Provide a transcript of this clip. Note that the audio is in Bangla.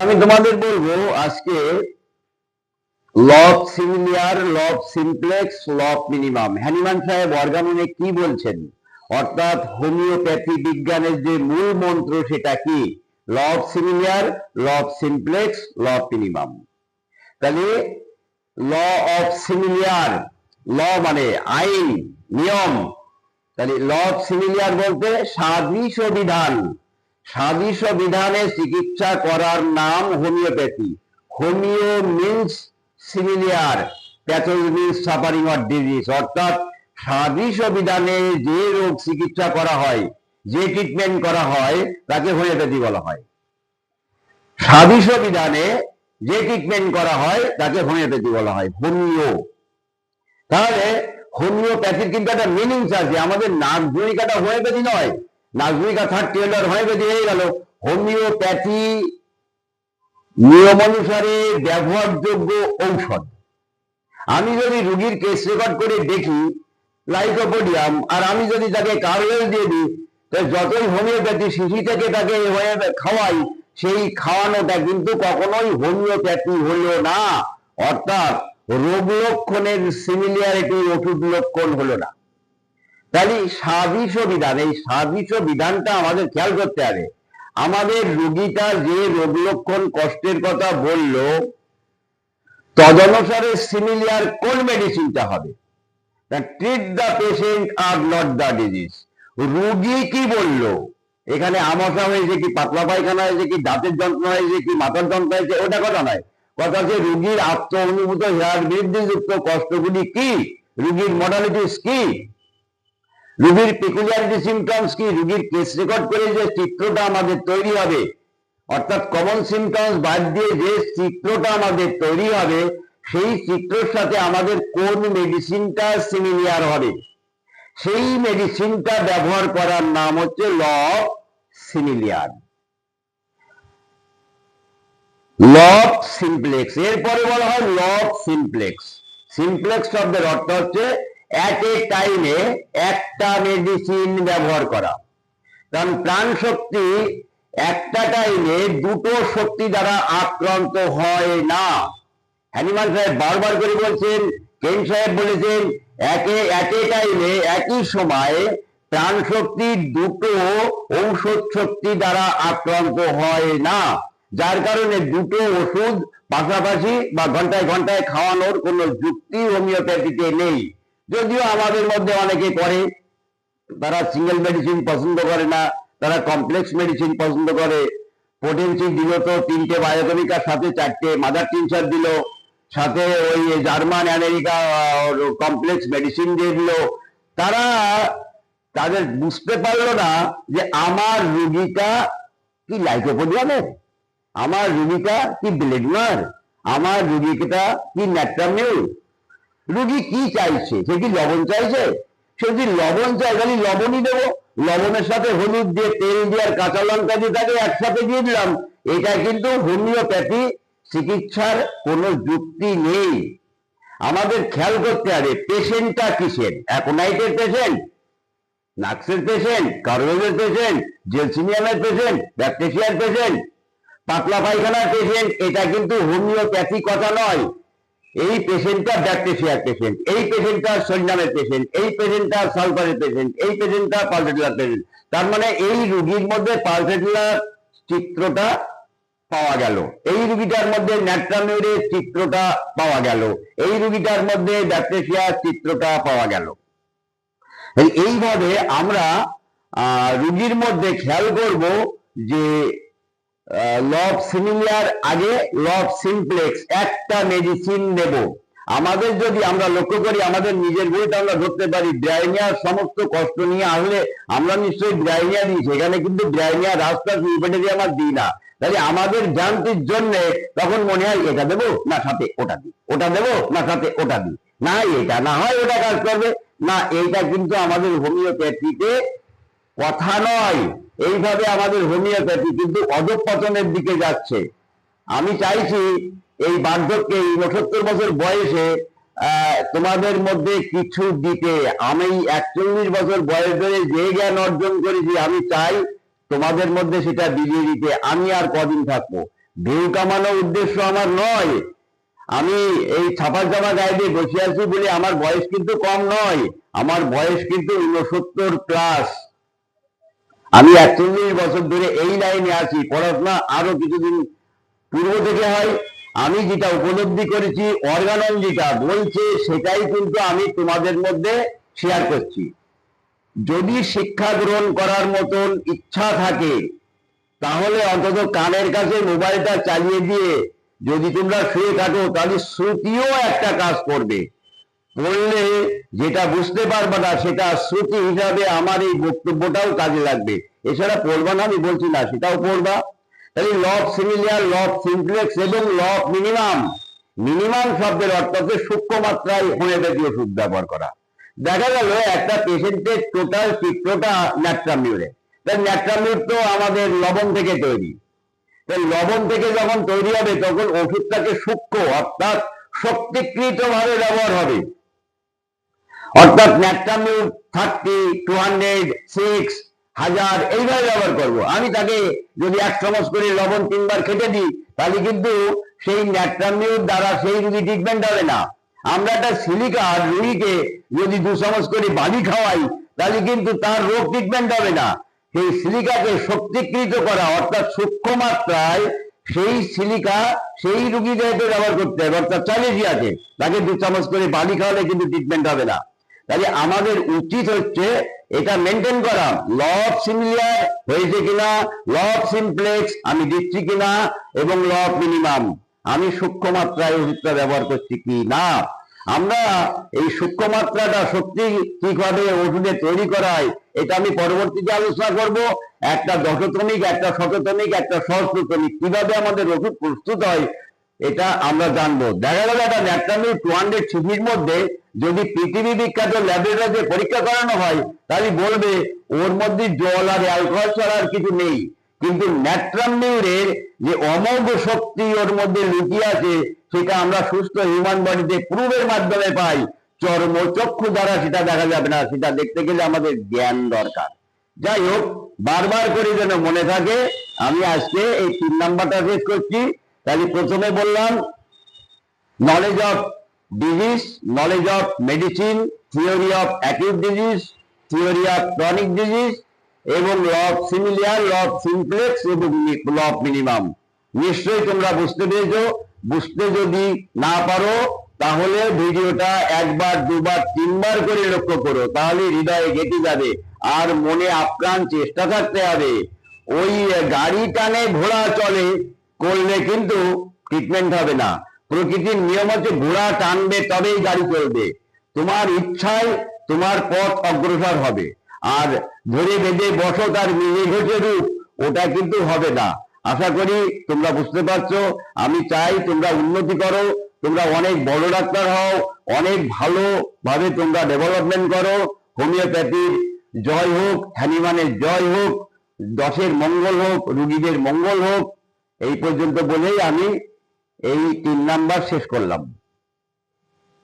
আমি তোমাদের বলব আজকে লব সিমিলিয়ার লব সিমপ্লেক্স লব মিনিমাম হ্যানিমান সাহেব অর্গাননে কি বলছেন? অর্থাৎ হোমিওপ্যাথি বিজ্ঞানের যে মূল মন্ত্র সেটা কি? লব সিমিলিয়ার লব সিমপ্লেক্স লব মিনিমাম তাহলে ল অফ সিমিলিয়ার ল মানে আইন, নিয়ম। তাহলে ল সিমিলিয়ার বলতে সাদৃশ্য বিধান সাদৃশ্য বিধানে চিকিৎসা করার নাম homeopathy. Homeo means similar pathology suffering or disease অর্থাৎ সাদৃশ্য বিধানে যে রোগ চিকিৎসা করা হয়, যে ট্রিটমেন্ট করা হয়, তাকে হোমিওপ্যাথি বলা হয়। সাদৃশ্য বিধানে যে ট্রিটমেন্ট করা হয়, তাকে হোমিওপ্যাথি বলা হয়। হোমিও। তাহলে হোমিওপ্যাথির কিন্তু একটা মিনিংস আছে। আমাদের নাক ভূমিকাটা হোমিওপ্যাথি নয়। ভূমিকা থার্ড হয়ে গেল। হোমিওপ্যাথি নিয়ম অনুসারে ব্যবহারযোগ্য ঔষধ। আমি যদি রুগীর কেস রেকর্ড করে দেখি লাইকোপোডিয়াম আর আমি যদি তাকে কার্বেল দিয়ে দিই যতই হোমিওপ্যাথি শিশি থেকে তাকে খাওয়াই, সেই খাওয়ানোটা কিন্তু কখনোই হোমিওপ্যাথি হলো না। অর্থাৎ রোগ লক্ষণের সিমিলিয়ারিটি ওষুধ লক্ষণ হলো না। তাহলে সাদৃশ্য বিধান, এই সাদৃশ্য বিধানটা আমাদের খেয়াল করতে হবে। আমাদের রুগীটা যে রোগ লক্ষণ কষ্টের কথা বলল, তদনুসারে সিমিলিয়ার কোন মেডিসিনটা হবে? ট্রিট দ্য পেশেন্ট আর নট দ্য ডিজিজ রুগী কি বলল? এখানে আমসা হয়েছে কি, পাতলা পায়খানা হয়েছে কি, দাঁতের যন্ত্রণা হয়েছে কি, মাথার যন্ত্রণা হয়েছে, ওটা কথা নয়। কথা হচ্ছে রুগীর আত্ম অনুভূত হ্রাস বৃদ্ধিযুক্ত কষ্টগুলি কি? রুগীর মডালিটিস কি? রুগীর পিকুলিয়ারিটি সিমটমস কি? রুগীর কেস রেকর্ড করে যে চিত্রটা আমাদের তৈরি হবে। অর্থাৎ কমন সিমটমস বাদ দিয়ে যে চিত্রটা আমাদের তৈরি হবে, সেই চিত্রের সাথে আমাদের কোন মেডিসিনটা সিমিলিয়ার হবে? সেই মেডিসিনটা ব্যবহার করার নাম হচ্ছে ল সিমিলিয়ার লব সিমপ্লেক্স এরপরে বলা হয় লব সিমপ্লেক্স সিমপ্লেক্স শব্দের অর্থ হচ্ছে এক এ টাইমে একটা মেডিসিন ব্যবহার করা। কারণ প্রাণ শক্তি একটা টাইমে দুটো শক্তি দ্বারা আক্রান্ত হয় না। হ্যানিমান সাহেব বারবার করে বলছেন কেন সাহেব বলেছেন, একে একে টাইমে একই সময়ে প্রাণ শক্তি দুটো ঔষধ শক্তি দ্বারা আক্রান্ত হয় না। যার কারণে দুটো ওষুধ পাশাপাশি বা ঘন্টায় ঘন্টায় খাওয়ানোর কোনো যুক্তি হোমিওপ্যাথিতে নেই। যদিও আমাদের মধ্যে অনেকে করে, তারা সিঙ্গেল মেডিসিন পছন্দ করে না, তারা কমপ্লেক্স মেডিসিন পছন্দ করে। পোটেন্সি দিল তো তিনটে বায়োকেমিকার সাথে চারটে মাদার টিনচার দিল, সাথে ওই জার্মান আমেরিকা কমপ্লেক্স মেডিসিন দিয়ে দিল। তারা তাদের বুঝতে পারল না যে আমার রুগীটা কি লাইকোপোডিয়ামের আমার রুগীটা কি ব্লেডমার আমার রুগীটা কি ন্যাট্রামিউল রুগী কি চাইছে? সে কি লবণ চাইছে? সে যদি লবণ চাই? খালি লবণই দেবো। লবণের সাথে হলুদ দিয়ে, তেল দিয়ে আর কাঁচা লঙ্কা দিয়ে তাকে একসাথে দিয়ে দিলাম। এটা কিন্তু হোমিওপ্যাথি চিকিৎসার কোনো যুক্তি নেই। আমাদের খেয়াল করতে হবে, পেশেন্টটা কিসের? অ্যাকোনাইটের পেশেন্ট? নাক্সের পেশেন্ট? কার্বোজের পেশেন্ট? জেলসিনিয়ামের পেশেন্ট? ব্যাকটেশিয়ার পেশেন্ট? পাতলা পায়খানার পেশেন্ট? এটা কিন্তু হোমিওপ্যাথি কথা নয়। এই পেশেন্টটা ব্যাকটেশিয়ার পেশেন্ট এই পেশেন্টটা সন্ন্যামের পেশেন্ট এই পেশেন্টটা সালফারের পেশেন্ট এই পেশেন্টটা পালসেটুলার পেশেন্ট তার মানে এই রুগীর মধ্যে পালসেটুলার চিত্রটা পাওয়া গেল। এই রুগীটার মধ্যে ন্যাট্রামিউরের চিত্রটা পাওয়া গেল। এই রুগীটার মধ্যে ব্যাকটেশিয়ার চিত্রটা পাওয়া গেল। এইভাবে আমরা রুগীর মধ্যে খেয়াল করব যে লব সিমিলিয়ার আগে লব সিমপ্লেক্স একটা মেডিসিন নেব। আমাদের যদি আমরা লক্ষ্য করি, আমাদের নিজের বইতে আমরা ধরতে পারি, ব্রাইনিয়ার সমস্ত কষ্ট নিয়ে আসলে আমরা নিশ্চয়ই ব্রাইনিয়া দিই, সেখানে কিন্তু ব্রাইনিয়া রাস্তা সুইপেটে আমার দিই না। তাহলে আমাদের জানতির জন্য তখন মনে হয়, এটা দেবো না সাথে ওটা দিই, ওটা দেবো না সাথে ওটা দিই? না, এটা না হয় ওটা কাজ করবে, না, এইটা কিন্তু আমাদের হোমিওপ্যাথিতে কথা নয়। এইভাবে আমাদের হোমিওপ্যাথি কিন্তু অধঃপতনের দিকে যাচ্ছে। আমি চাইছি এই বার্ধক্যে এই উনসত্তর বছর বয়সে তোমাদের মধ্যে কিছু দিতে আমি একচল্লিশ বছর বয়স ধরে যে জ্ঞান অর্জন করেছি, আমি চাই তোমাদের মধ্যে সেটা বিলিয়ে দিতে। আমি আর কদিন থাকব। ভিউ কামানো উদ্দেশ্য আমার নয়। আমি এই ছাপা চাপা গায়ে দিয়ে বসে আছি বলে আমার বয়স কিন্তু কম নয়। আমার বয়স কিন্তু উনসত্তর প্লাস আমি একচল্লিশ বছর ধরে এই লাইনে আছি, পড়াশোনা আরও কিছুদিন পূর্ব থেকে হয়। আমি যেটা উপলব্ধি করেছি, অর্গানন যেটা বলছে, সেটাই কিন্তু আমি তোমাদের মধ্যে শেয়ার করছি। যদি শিক্ষা গ্রহণ করার মতন ইচ্ছা থাকে, তাহলে অন্তত কানের কাছে মোবাইলটা চালিয়ে দিয়ে যদি তোমরা শুয়ে থাকো, তাহলে শ্রুতিও একটা কাজ করবে। পড়লে যেটা বুঝতে পারবে না, সেটা শ্রুতি হিসাবে আমার এই বক্তব্যটাও কাজে লাগবে। এছাড়া পড়বা না, আমি বলছি না, সেটাও পড়বা। তাহলে লব সিমিলিয়ার লব সিমপ্লেক্স এবং লব মিনিমাম। মিনিমাম শব্দের অর্থ হচ্ছে সূক্ষ্ম মাত্রায় হোমিওপ্যাথি ওষুধ ব্যবহার করা। দেখা গেল একটা পেশেন্টের টোটাল চিত্রটা ন্যাট্রামিউরে তাই ন্যাট্রামিউর তো আমাদের লবণ থেকে তৈরি। তাই লবণ থেকে যখন তৈরি হবে, তখন ওষুধটাকে সূক্ষ্ম অর্থাৎ শক্তিকৃত ভাবে ব্যবহার হবে। অর্থাৎ ন্যাট্রামিউর থার্টি, টু হান্ড্রেড, সিক্স, হাজার, এইভাবে ব্যবহার করব। আমি তাকে যদি এক চামচ করে লবণ তিনবার খেতে দিই, তাহলে কিন্তু সেই ন্যাট্রামিউর দ্বারা সেই রুগী ট্রিটমেন্ট হবে না। আমরা একটা সিলিকার রুগীকে যদি দু চামচ করে বালি খাওয়াই, তাহলে কিন্তু তার রোগ ট্রিটমেন্ট হবে না। সেই সিলিকাকে শক্তিকৃত করা, অর্থাৎ সূক্ষ্ম মাত্রায় সেই সিলিকা সেই রুগীদের ব্যবহার করতে হবে। অর্থাৎ চ্যালেঞ্জ আছে তাকে দু চামচ করে বালি খাওয়ালে কিন্তু ট্রিটমেন্ট হবে না। তাহলে আমাদের উচিত হচ্ছে এটা মেনটেন করা। ল অফ সিমিলিয়ার হয়েছে কিনা ল অফ সিমপ্লেক্স আমি দিচ্ছি কিনা, এবং ল অফ মিনিমাম আমি সূক্ষ্ম মাত্রায় ওষুধটা ব্যবহার করছি কি না? আমরা এই সূক্ষ্ম মাত্রাটা সত্যি ঠিকভাবে ওষুধে তৈরি করায়, এটা আমি পরবর্তীতে আলোচনা করব। একটা দশতমিক, একটা শততমিক, একটা সহস্রতমিক কীভাবে আমাদের ওষুধ প্রস্তুত হয়, এটা আমরা জানব। দেখা গেল একটা ন্যাট্রামি টু হান্ড্রেড সিসির মধ্যে যদি পৃথিবী বিখ্যাত ল্যাবরেটরিতে পরীক্ষা করানো হয়, তাহলে বলবে, ওর মধ্যে জল আর অ্যালকোহল ছাড়া আর কিছু নেই। কিন্তু ন্যাট্রামিউরের যে অমোঘ শক্তি ওর মধ্যে লুকিয়ে আছে, সেটা আমরা সুস্থ হিউম্যান বডিতে প্রুভের মাধ্যমে পাই। চর্ম চক্ষু দ্বারা সেটা দেখা যাবে না, সেটা দেখতে গেলে আমাদের জ্ঞান দরকার। যাই হোক, বারবার করে যেন মনে থাকে, আমি আজকে এই তিন নাম্বারটা শেষ করছি। তাহলে প্রথমে বললাম, knowledge of disease, knowledge of medicine, theory of acute disease, theory of chronic disease এবং law of similar law of simplex এবং ল অফ মিনিমাম নিশ্চয়ই তোমরা বুঝতে পেরেছ। বুঝতে যদি না পারো তাহলে ভিডিওটা একবার দুবার তিনবার করে লক্ষ্য করো তাহলে হৃদয়ে গেঁথে যাবে। আর মনে আপ্রাণ চেষ্টা থাকতে হবে। ওই গাড়ি টানে ঘোড়া চলে করলে কিন্তু ট্রিটমেন্ট হবে না। প্রকৃতির নিয়ম হচ্ছে ঘোড়া টানবে, তবেই গাড়ি চলবে। তোমার ইচ্ছায় তোমার পথ অগ্রসর হবে। আর ধরে বেঁধে বসো তার মিলে ঘটে রূপ, ওটা কিন্তু হবে না। আশা করি তোমরা বুঝতে পারছ, আমি চাই তোমরা উন্নতি করো, তোমরা অনেক বড় ডাক্তার হও, অনেক ভালো ভাবে তোমরা ডেভেলপমেন্ট করো। হোমিওপ্যাথির জয় হোক হ্যানিমানের জয় হোক, দশের মঙ্গল হোক, রুগীদের মঙ্গল হোক, এই পর্যন্ত বলেই আমি এই তিন নাম্বার শেষ করলাম।